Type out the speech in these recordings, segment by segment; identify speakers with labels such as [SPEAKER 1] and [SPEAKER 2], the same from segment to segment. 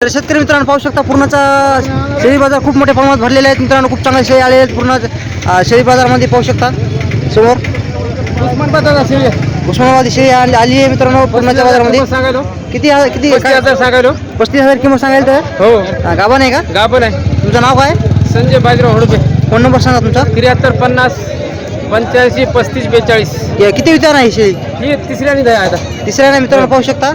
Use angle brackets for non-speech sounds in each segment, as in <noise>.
[SPEAKER 1] तर शेतकरी मित्रांनो पाहू शकता पूर्णचा शेळी बाजार खूप मोठ्या प्रमाणात भरलेले आहेत. मित्रांनो खूप चांगले शेळी आलेले आहेत. पूर्ण शेळी बाजारामध्ये पाहू शकता. समोर उस्मानाबादी शेळी आली आली आहे मित्रांनो पूर्णाच्या बाजारामध्ये.
[SPEAKER 2] सांगायलो.
[SPEAKER 1] किती हा- किती
[SPEAKER 2] हजार सांगायलो.
[SPEAKER 1] पस्तीस हजार किंमत सांगाल तर?
[SPEAKER 2] हो.
[SPEAKER 1] हा, गाभा नाही का?
[SPEAKER 2] गाभण आहे.
[SPEAKER 1] तुमचं नाव काय?
[SPEAKER 2] संजय बाजीराव हडुबे
[SPEAKER 1] फोन नंबर सांगा तुमचा.
[SPEAKER 2] त्र्याहत्तर पन्नास पंच्याऐंशी पस्तीस बेचाळीस.
[SPEAKER 1] हे किती विचार आहे शेळी?
[SPEAKER 2] ही तिसऱ्याने आहे आता.
[SPEAKER 1] तिसऱ्या मित्रांनो पाहू शकता.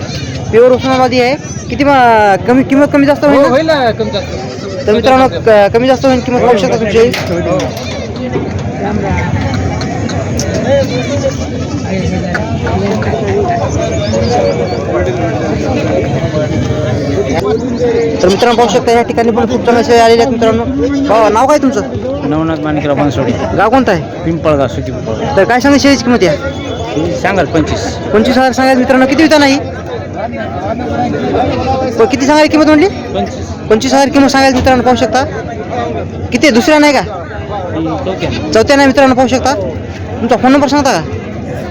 [SPEAKER 1] प्युअर उस्मानाबादी आहे. किती मा- कमी किंमत कमी जास्त
[SPEAKER 2] हो
[SPEAKER 1] होईल का?
[SPEAKER 2] होईल ना कमी जास्त.
[SPEAKER 1] तर मित्रांनो क- कमी जास्त होईल किंमत पाहू शकता तुमची.
[SPEAKER 2] हो.
[SPEAKER 1] तर मित्रांनो पाहू शकता या ठिकाणी पण खूप चांगले शेळी आलेले आहेत मित्रांनो. भावा नाव काय तुमचं?
[SPEAKER 3] नवनाथ माणिकराव बनसोडे
[SPEAKER 1] गाव कोणतं आहे?
[SPEAKER 3] पिंपळगाव सुटी पिंपळगाव
[SPEAKER 1] तर काय सांगा शेळीची किंमत या?
[SPEAKER 3] सांगाल पंचवीस.
[SPEAKER 1] पंचवीस हजार सांगायचं मित्रांनो किती विता नाही? किती सांगायची किंमत म्हणली?
[SPEAKER 3] पंचवीस.
[SPEAKER 1] हजार किंमत सांगायचं मित्रांनो पाहू शकता. किती? दुसऱ्या नाही का? चौथ्या. नाही मित्रांनो पाहू शकता. तुमचा फोन नंबर सांगता का?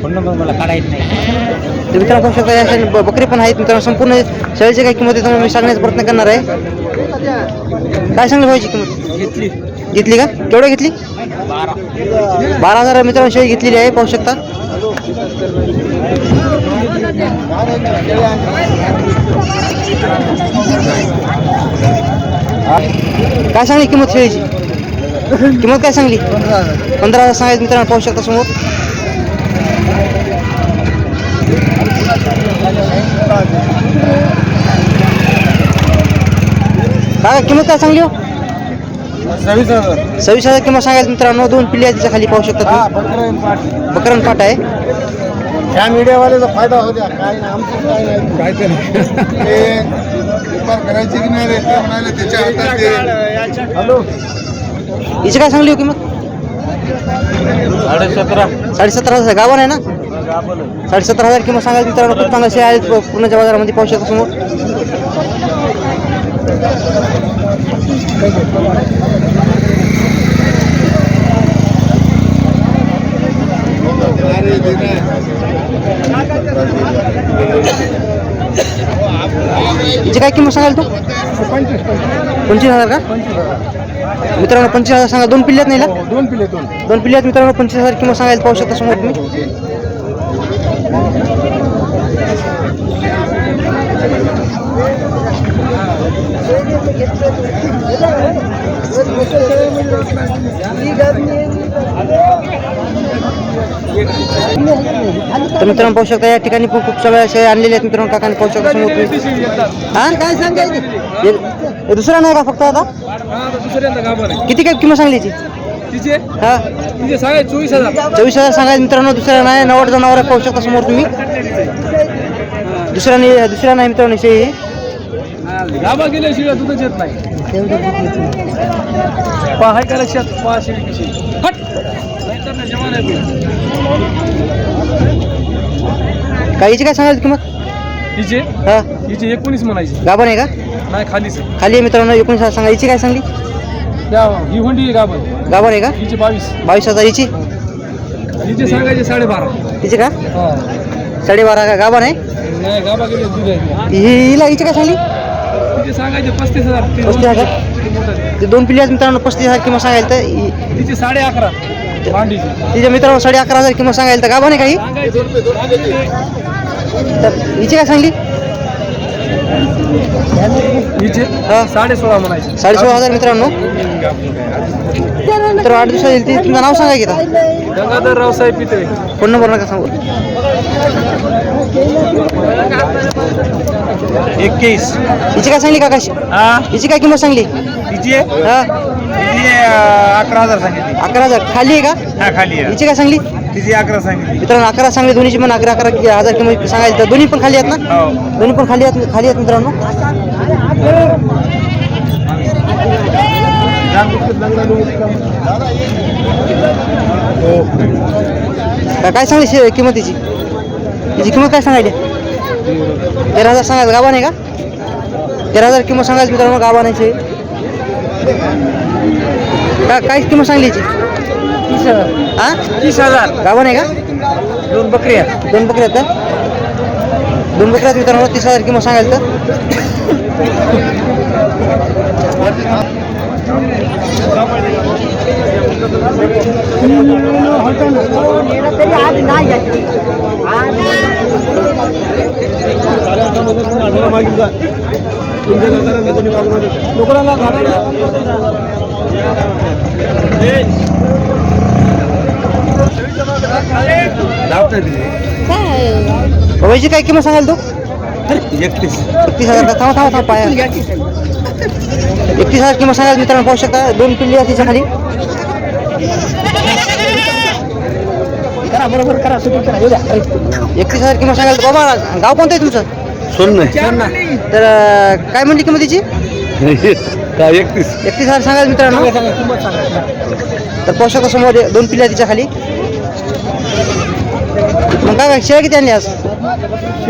[SPEAKER 3] फोन नंबर मला काढायचं नाही.
[SPEAKER 1] तर मित्रांनो पाहू शकता या बकरी पण आहेत. मित्रांनो संपूर्ण शेळीची काय किंमत आहे तुम्हाला मी सांगण्याचा प्रयत्न करणार आहे. काय सांगली भावाची किंमत?
[SPEAKER 3] घेतली.
[SPEAKER 1] घेतली का? केवढं घेतली?
[SPEAKER 3] बारा.
[SPEAKER 1] बारा हजार मित्रांनो शेळी घेतलेली आहे पाहू शकता. काय सांगली किंमत शेळीची किंमत काय सांगली? पंधरा हजार सांगायचं मित्रांनो पाहू शकता समोर. काय किंमत काय सांगली हो?
[SPEAKER 2] सव्वीस हजार.
[SPEAKER 1] सव्वीस हजार किंमत सांगायचं मित्रांनो दोन पिल्ले आहेत तिच्या खाली पाहू शकता तुम्ही. बकरन पाट आहे.
[SPEAKER 4] ह्या मीडियावाल्याचा फायदा होऊ द्या. काय नाही आमचं काय नाही.
[SPEAKER 2] काय
[SPEAKER 4] ते व्यापार करायचे की नाही रे ते म्हणाले त्याच्या हातात ते हॅलो?
[SPEAKER 1] हिची काय सांगली हो किंमत
[SPEAKER 3] साडे सतरा
[SPEAKER 1] साडेसतरा हजार. गावान आहे ना? साडेसतरा हजार किंमत सांगायचं मित्रांनो खूप चांगले आहेत पु- पुण्याच्या बाजारामध्ये पाहू शकता समोर. हिची काय किंमत सांगाल तू? पंचवीस हजार का? मित्रांनो पंचवीस हजार सांगा. दोन पिल्ल्यात नाही ना?
[SPEAKER 4] दोन पिले दोन.
[SPEAKER 1] दोन पिल्ल्यात मित्रांनो पंचवीस हजार किंमत सांगायला पाहू शकता समोर तुम्ही. तर मित्रांनो पाहू शकता या ठिकाणी पण खूप सगळे असे आणलेले आहेत मित्रांनो काकाने पाहू शकता समोर हा काय सांगायचे? दुसरा नाही का फक्त आता? किती काय किंमत सांगली हा?
[SPEAKER 2] चोवीस हजार
[SPEAKER 1] चोवीस हजार सांगायचं मित्रांनो दुसरा नाही नव्वद जनावर पाहू शकता समोर तुम्ही. दुसरा नाही दुसरा नाही मित्रांनो शेळी
[SPEAKER 2] गाबा गेल्याशिवाय दूधच येत नाही पहा का लक्षात पहा शेळी कशी. हट! आहे
[SPEAKER 1] काहीची काय सांगायची किंमत?
[SPEAKER 2] हिचे?
[SPEAKER 1] हा.
[SPEAKER 2] हिचे एकोणीस म्हणायची.
[SPEAKER 1] गाभण आहे का?
[SPEAKER 2] नाही खालीच
[SPEAKER 1] खाली आहे मित्रांनो एकोणीस हजार सांगा. हिची काय सांगली?
[SPEAKER 2] त्या ही हुंडी आहे गाभण.
[SPEAKER 1] गाभण आहे का?
[SPEAKER 2] हिचे बावीस.
[SPEAKER 1] बावीस हजार. हिची?
[SPEAKER 2] हिचे सांगायचे साडेबारा.
[SPEAKER 1] हिची का?
[SPEAKER 2] हा.
[SPEAKER 1] साडेबारा का गाभण आहे?
[SPEAKER 2] नाही गाभा गेले दूध आहे.
[SPEAKER 1] हि- हिला हिची काय सांगली?
[SPEAKER 2] सांगायचे पस्तीस हजार. ते
[SPEAKER 1] पस्तीस हजार?
[SPEAKER 2] ते मोठं आहे.
[SPEAKER 1] ते दोन पिल्ले आहेत मित्रांनो पस्तीस हजार किंमत सांगायला तर हि-
[SPEAKER 2] तिचे साडे अकरा.
[SPEAKER 1] तिच्या मित्रांनो साडे अकरा हजार किंमत सांगायला तर गाभण आहे काही. तर हिची काय सांगली?
[SPEAKER 2] हिचे?
[SPEAKER 1] हा.
[SPEAKER 2] साडे सोळा म्हणायचे.
[SPEAKER 1] साडे सोळा हजार मित्रांनो. तर आठ दिवसात येईल ती. तुमचं नाव सांगा की आता.
[SPEAKER 2] गंगाधर रावसाहेब पितळे
[SPEAKER 1] फोन नंबर नका सांगू.
[SPEAKER 3] एकवीस.
[SPEAKER 1] हिची काय सांगली काकाशी? हिची काय किंमत सांगली?
[SPEAKER 3] तिची
[SPEAKER 1] हा.
[SPEAKER 3] अकरा हजार सांगितली.
[SPEAKER 1] अकरा हजार. खाली आहे का?
[SPEAKER 3] हा खाली आहे.
[SPEAKER 1] हिची काय सांगली?
[SPEAKER 3] तिची अकरा सांगितली.
[SPEAKER 1] मित्रांनो अकरा सांगली दोन्हीची पण अकरा अकरा कि- हजार किंमत सांगायची. तर दोन्ही पण खाली आहेत ना?
[SPEAKER 3] हो.
[SPEAKER 1] दोन्ही पण खाली आहेत खाली आहेत मित्रांनो. का- काय सांगली शे- किंमत तिची तिची किंमत काय सांगायची तेरा हजार सांगायचं. गाभा नाही का? तेरा हजार किंमत सांगायचं मित्रांनो गाभा नाही शे. का काय किंमत सांगली याची
[SPEAKER 3] तीस हजार.
[SPEAKER 1] हा
[SPEAKER 3] तीस हजार.
[SPEAKER 1] गाभा नाही का?
[SPEAKER 3] दोन बकऱ्या
[SPEAKER 1] दोन बकऱ्या आहेत का? दोन बकऱ्या आहेत मित्रांनो तीस हजार किंमत सांगायला तर? बाबाची काय किंमत सांगाल तू?
[SPEAKER 3] एकतीस.
[SPEAKER 1] एकतीस हजार थांबा थांबा थांबा पाया. एकतीस हजार किंमत सांगाल मित्रांनो पाहू शकता. दोन पिल्ली आहे तिच्या खाली
[SPEAKER 2] बरोबर करा सुरू करा. येऊ द्या.
[SPEAKER 1] एकतीस हजार किंमत सांगाल बाबा गाव कोणतं आहे तुमचं?
[SPEAKER 3] सोन
[SPEAKER 1] तर अं, काय म्हणली किंमत तिची <laughs>
[SPEAKER 3] काय एकतीस.
[SPEAKER 1] एकतीस हजार सांगाल मित्रांनो. तर शकता समोर दोन पिल्ल्या तिच्या खाली. मग काय शेळ्या किती आणली आज?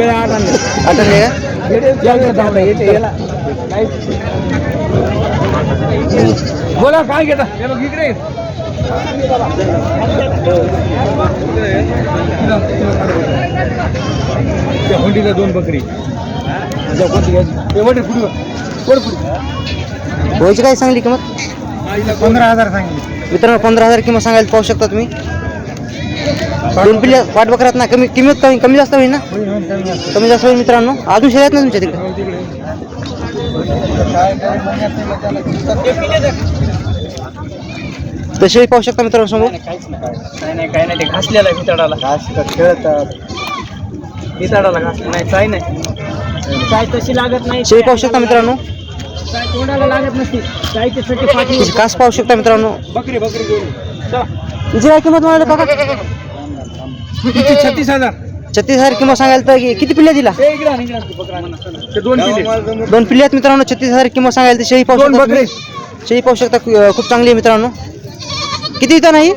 [SPEAKER 1] आठ आणले का?
[SPEAKER 2] बोला काय घेता? त्या हुंडीला दोन बकरी. जा, कोणती घ्यायची? हे वडे पुढे वर. वर पुढे.
[SPEAKER 1] होयची काय सांगली किंमत?
[SPEAKER 2] पंधरा हजार सांगितले
[SPEAKER 1] मित्रांनो पंधरा हजार किंमत सांगायला पाहू शकता तुम्ही. दोन पिल्ल्या वाट बकरात ना कमी किंमत कमी कमी जास्त होईल ना? कमी जास्त. होईल मित्रांनो. अजून आहेत ना तुमच्या तिकडे. तसे पाहू शकता मित्रांनो समोर.
[SPEAKER 2] नाही नाही काय नाही ते घासलेला आहे पितळाला खेळतात. पितळाला घास. नाही काय नाही. काय तशी लागत नाही.
[SPEAKER 1] शेळी पाहू शकता मित्रांनो.
[SPEAKER 2] काय तोंडाला लागत नसते काय त्यासाठी पाठी
[SPEAKER 1] तिची कास पाहू शकता मित्रांनो.
[SPEAKER 2] बकरी बकरी घेऊन
[SPEAKER 1] तिची काय किंमत म्हणाले काका?
[SPEAKER 2] किती? छत्तीस हजार.
[SPEAKER 1] छत्तीस हजार किंमत सांगायला तर कि- किती पिल्ल्या दिला?
[SPEAKER 2] ते ते. ते दोन किले
[SPEAKER 1] दोन पिल्ले आहेत मित्रांनो छत्तीस हजार किंमत सांगायला तर शेळी पाहू
[SPEAKER 2] दोन
[SPEAKER 1] शकता. शेळी पाहू शकता खूप चांगली आहे मित्रांनो. किती इथं नाही?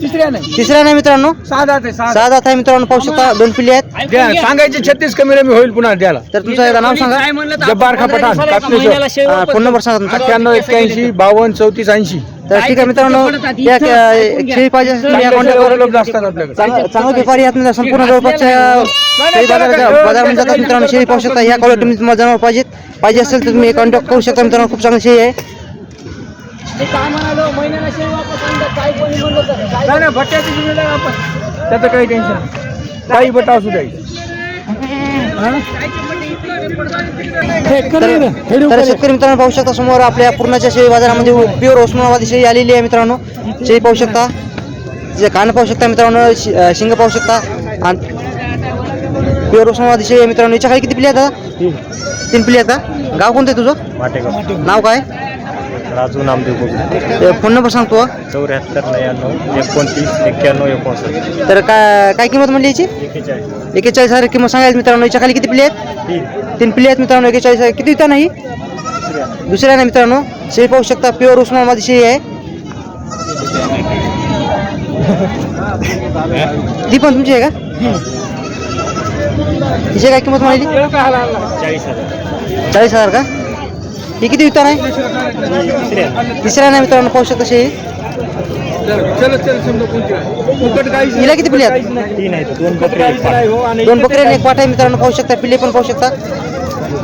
[SPEAKER 2] तिसऱ्या नाही.
[SPEAKER 1] तिसरा नाही मित्रांनो?
[SPEAKER 2] सहा दात आहे सहा
[SPEAKER 1] सहा दात आहे मित्रांनो पाहू शकता दोन पिल्ले आहेत.
[SPEAKER 2] द्या सांगायचे छत्तीस कमी रमी होईल पुन्हा द्याला
[SPEAKER 1] तर तुमचं एकदा नाव सांगा.
[SPEAKER 2] जब्बार खा पठाण
[SPEAKER 1] हा, फोन नंबर सांगा तुमचा.
[SPEAKER 2] अठ्ठ्याण्णव एक्क्याऐंशी बावन्न चौतीस ऐंशी.
[SPEAKER 1] तर ठीक आहे मित्रांनो या शेळी पाहिजे असेल तर या कॉन्टॅक्ट वर
[SPEAKER 2] उपलब्ध असतात आपल्याकडे.
[SPEAKER 1] चांग- चांगले व्यापारी आहेत संपूर्ण जवळपासच्या शेळी बाजाराच्या बाजारामध्ये जातात मित्रांनो शेळी पाहू शकता. या क्वालिटी तुम्हाला जनावर पाहिजेत पाहिजे असेल तर तुम्ही कॉन्टॅक्ट करू शकता. मित्रांनो खूप चांगली शेळी आहे.
[SPEAKER 2] नाही नाही भट्ट्याची जिम्मेदारी आपण त्याचं काही टेन्शन नाही. काही बटा असू द्या
[SPEAKER 1] तर शेतकरी मित्रांनो पाहू शकता समोर आपल्या पूर्णाच्या शेळी बाजारामध्ये प्युअर उस्मानाबादी शेळी आलेली आहे मित्रांनो. शेळी पाहू शकता. जे कान पाहू शकता मित्रांनो शि- अं, शिंग पाहू शकता. आणि प्युअर उस्मानाबादी शेळी आहे मित्रांनो. याच्या खाली किती पिल्ले आहेत? दादा तीन पिल्ले आहेत का? गाव कोणतं आहे तुझं? नाव काय?
[SPEAKER 3] राजू नामदेव बोगले
[SPEAKER 1] ते फोन नंबर सांगतो
[SPEAKER 3] चौऱ्याहत्तर नव्याण्णव एकोणतीस एक्क्याण्णव एकोणसष्ट
[SPEAKER 1] तर काय काय किंमत म्हणली याची?
[SPEAKER 3] एकेचाळीस.
[SPEAKER 1] एकेचाळीस हजार किंमत सांगायला मित्रांनो. याच्या खाली किती पिल्ले आहेत?
[SPEAKER 3] तीन.
[SPEAKER 1] तीन आहेत मित्रांनो. एकेचाळीस हजार. किती विकता नाही? दुसऱ्या नाही मित्रांनो. शेळी पाहू शकता. प्युअर उस्मानाबादी शेळी आहे. <laughs> ती पण तुमची आहे का? तिची काय किंमत म्हणाली?
[SPEAKER 3] चाळीस हजार.
[SPEAKER 1] चाळीस हजार का? ही किती विकता नाही तिसऱ्या. नाही मित्रांनो पाहू शकता
[SPEAKER 2] आहे. नाही.
[SPEAKER 1] हिला किती आहेत?
[SPEAKER 3] आहेत दोन बकरी
[SPEAKER 2] हो
[SPEAKER 1] एक पाठ आहे मित्रांनो पाहू शकता. पिल्ले पण पाहू शकता.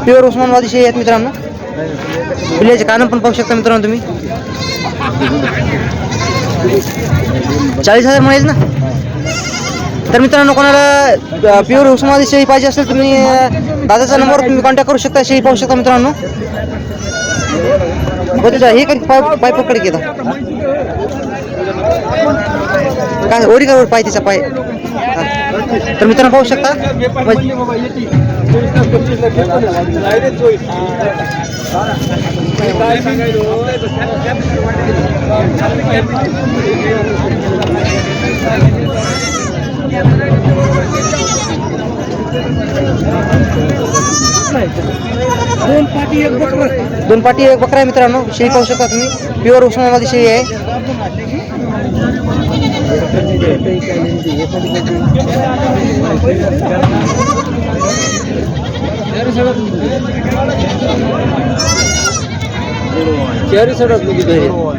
[SPEAKER 1] प्युअर उस्मानाबादी शेळी आहेत मित्रांनो. पिल्ल्याचे कानं पण पाहू शकता मित्रांनो तुम्ही. चाळीस हजार मिळेल ना? तर मित्रांनो कोणाला प्युअर उस्मानाबादी शेळी पाहिजे असेल तुम्ही दादाचा नंबरवर तुम्ही कॉन्टॅक्ट करू शकता शेळी पाहू शकता मित्रांनो. बघा हे काही पाय पाय पकड घेता काय ओढी का पाय तिचा पाय? तर मित्रांनो पाहू शकता?
[SPEAKER 2] व्यापार दोन पाठी एक बकर.
[SPEAKER 1] दोन पाटी एक बकरा आहे मित्रांनो. शेळी पाहू शकता तुम्ही. प्युअर उस्मानाबादी शेळी आहे.
[SPEAKER 2] चारी सडक
[SPEAKER 1] हो.